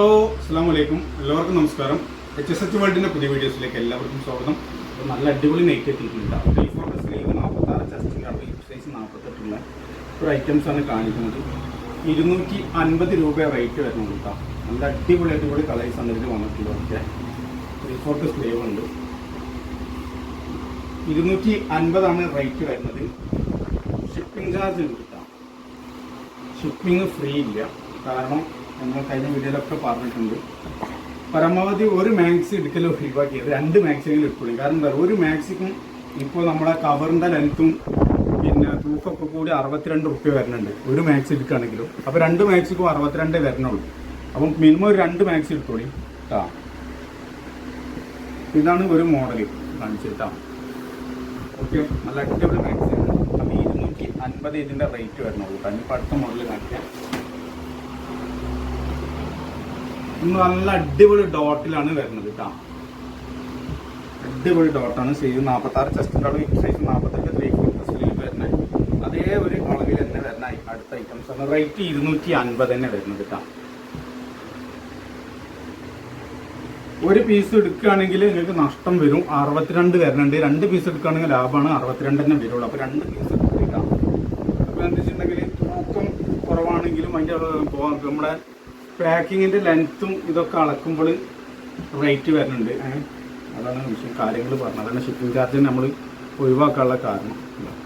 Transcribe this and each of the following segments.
Hello അസ്സാം വലൈക്കും എല്ലാവർക്കും നമസ്കാരം. എച്ച് എസ് എച്ച് വേൾഡിന്റെ പുതിയ വീഡിയോസിലേക്ക് എല്ലാവർക്കും സ്വാഗതം. അപ്പോൾ നല്ല അടിപൊളി നെയ്റ്റ് എത്തിയിട്ടുണ്ട്. ഫോർ സ്ലീവ് നാൽപ്പത്താറ് ചെസ്റ്റിന്റെ അളവ് ഹിപ്പ് സൈസ് നാൽപ്പത്തെട്ടുള്ള ഒരു ഐറ്റംസ് ആണ് കാണിക്കുന്നത്. ഇരുന്നൂറ്റി അൻപത് രൂപ റേറ്റ് വരുന്നത് കേട്ടോ നല്ല അടിപൊളി അടിപൊളി കളേഴ്സ് ആണ് ഇതിൽ വന്നിട്ടുള്ളതൊക്കെ ത്രീ ഫോർത്ത് സ്ലീവ് ഉണ്ട്. ഇരുന്നൂറ്റി അൻപതാണ് റേറ്റ് വരുന്നത്. ഷിപ്പിംഗ് ചാർജ് ഉണ്ട് ഷിപ്പിംഗ് ഫ്രീ ഇല്ല. കാരണം നമ്മൾ കഴിഞ്ഞ വീഡിയോയിലൊക്കെ പറഞ്ഞിട്ടുണ്ട്. പരമാവധി ഒരു മാക്സി എടുക്കൽ ഒഴിവാക്കിയത് രണ്ട് മാക്സിമെങ്കിലും എടുക്കുള്ളൂ കാരണം എന്താ? ഒരു മാക്സിക്കും ഇപ്പോൾ നമ്മുടെ കവറിന്റെ ലെങ്ത്തും പിന്നെ തൂക്കൊക്കെ കൂടി അറുപത്തിരണ്ട് റുപ്യ വരുന്നുണ്ട് ഒരു മാക്സി എടുക്കുകയാണെങ്കിലും. അപ്പോൾ രണ്ട് മാക്സിക്കും അറുപത്തിരണ്ടേ വരണുള്ളൂ. അപ്പം മിനിമം ഒരു രണ്ട് മാക്സി എടുത്തോളി. കേട്ടോ ഇതാണ് ഒരു മോഡൽ കാണിച്ചിട്ടാ ഓക്കെ. നല്ല അടിപൊളി മാക്സി അപ്പം ഇരുന്നൂറ്റി അൻപത് ഇതിന്റെ റേറ്റ് വരണുള്ളൂ. കാരണം ഇപ്പം അടുത്ത മോഡൽ കാണിക്കാം. നല്ല അടിപൊളി ഡോട്ടിലാണ് വരുന്നത് കേട്ടോ അടിപൊളി ഡോട്ടാണ് സൈസ് നാൽപ്പത്തി ആറ് ചെസ്റ്റിന്റെ അളവ് സൈസ് നാൽപ്പത്തെട്ട് ത്രീ സ്ലീവ് വരുന്നത് അതേ ഒരു അളവിൽ തന്നെ വരുന്ന അടുത്ത ഐറ്റംസ് ആണ്. റേറ്റ് ഇരുന്നൂറ്റി അൻപത് തന്നെ വരുന്നത് കേട്ടോ ഒരു പീസ് എടുക്കുകയാണെങ്കിൽ നിങ്ങൾക്ക് നഷ്ടം വരും. അറുപത്തിരണ്ട് വരുന്നുണ്ട് രണ്ട് പീസ് എടുക്കുകയാണെങ്കിൽ ലാഭമാണ്. അറുപത്തിരണ്ട് തന്നെ വരുള്ളൂ. അപ്പോൾ രണ്ട് പീസ് എടുക്കാം അപ്പോൾ എന്താ വെച്ചിട്ടുണ്ടെങ്കിൽ തൂക്കം കുറവാണെങ്കിലും അതിന്റെ നമ്മുടെ പാക്കിങ്ങിന്റെ ലെങ്ത്തും ഇതൊക്കെ അളക്കുമ്പോൾ റേറ്റ് വരുന്നുണ്ട്. അതാണ് വിഷയം. കാര്യങ്ങൾ പറഞ്ഞത്. അതാണ് ഷിപ്പിംഗ് ചാർജ് നമ്മൾ ഒഴിവാക്കാനുള്ള കാരണം.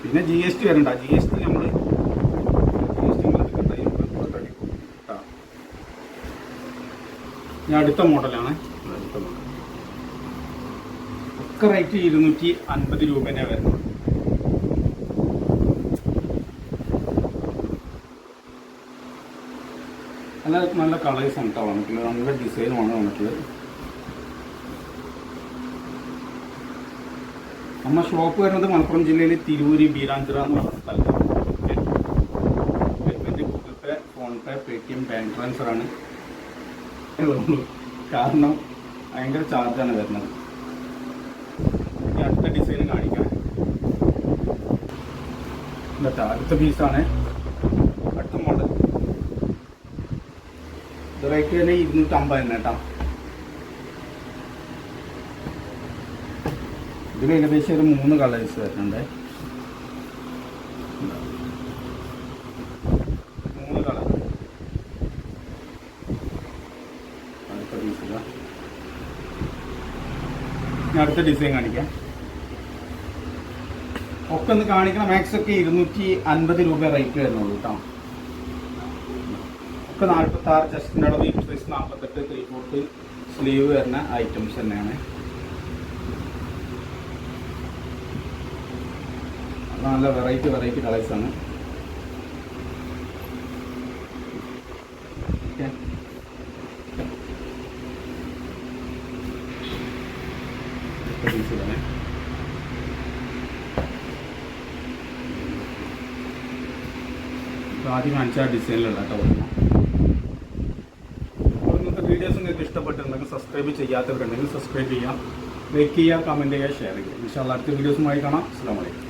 പിന്നെ ജി എസ് ടി വരണ്ട ജി എസ് ടി നമ്മൾ ഞാൻ അടുത്ത മോഡലാണ് അടുത്ത മോഡൽ ഒക്കെ റേറ്റ് ഇരുന്നൂറ്റി അൻപത് രൂപ വരുന്നുള്ളൂ. നല്ല നല്ല കളേഴ്സ് ആണ് കേട്ടോ വന്നിട്ടുള്ളത്. നല്ല ഡിസൈനുമാണ് വന്നിട്ടുള്ളത്. നമ്മുടെ ഷോപ്പ് വരുന്നത് മലപ്പുറം ജില്ലയിലെ തിരൂര് ബീരാഞ്ചിറ എന്ന് പറഞ്ഞ സ്ഥലത്താണ്. Google Pay PhonePe T bank transfer ആണ്. കാരണം ഭയങ്കര ചാർജാണ് വരുന്നത്. അടുത്ത ഡിസൈൻ കാണിക്കാം. അടുത്ത പീസാണ് അടുത്ത മോഡൽ ഇത് റേറ്റ് തന്നെ ഇരുന്നൂറ്റമ്പത് തന്നെ കേട്ടോ ഇതിൽ ഏകദേശം ഒരു മൂന്ന് കളേഴ്സ് വരുന്നുണ്ട്. ഞാൻ അടുത്ത ഡിസൈൻ കാണിക്കാം. ഒക്കെ ഒന്ന് കാണിക്കണം മാക്സ് ഒക്കെ ഇരുന്നൂറ്റി അൻപത് രൂപ റേറ്റ് വരുന്നുള്ളൂ കേട്ടോ ഒക്കെ നാൽപ്പത്തി ആറ് ജസ്റ്റിന്റെ അളവ് ഈ സൈസ് നാൽപ്പത്തെട്ട് ത്രീ ഫോർത്ത് സ്ലീവ് വരുന്ന ഐറ്റംസ് തന്നെയാണ് നല്ല വെറൈറ്റി വെറൈറ്റി കളേഴ്സ് ആണ് ആദ്യം കാണിച്ച ഡിസൈനിലുള്ള കേട്ടോ നിങ്ങൾക്ക് ഇഷ്ടപ്പെട്ടിട്ടുണ്ടെങ്കിൽ സബ്സ്ക്രൈബ് ചെയ്യാത്തവരുണ്ടെങ്കിൽ സബ്സ്ക്രൈബ് ചെയ്യാം. ലൈക്ക് ചെയ്യുക കമന്റ് ചെയ്യുക ഷെയർ ചെയ്യുക ഇൻഷാല്ല അടുത്ത വീഡിയോസുമായി കാണാം. അസ്സാം വലൈക്കും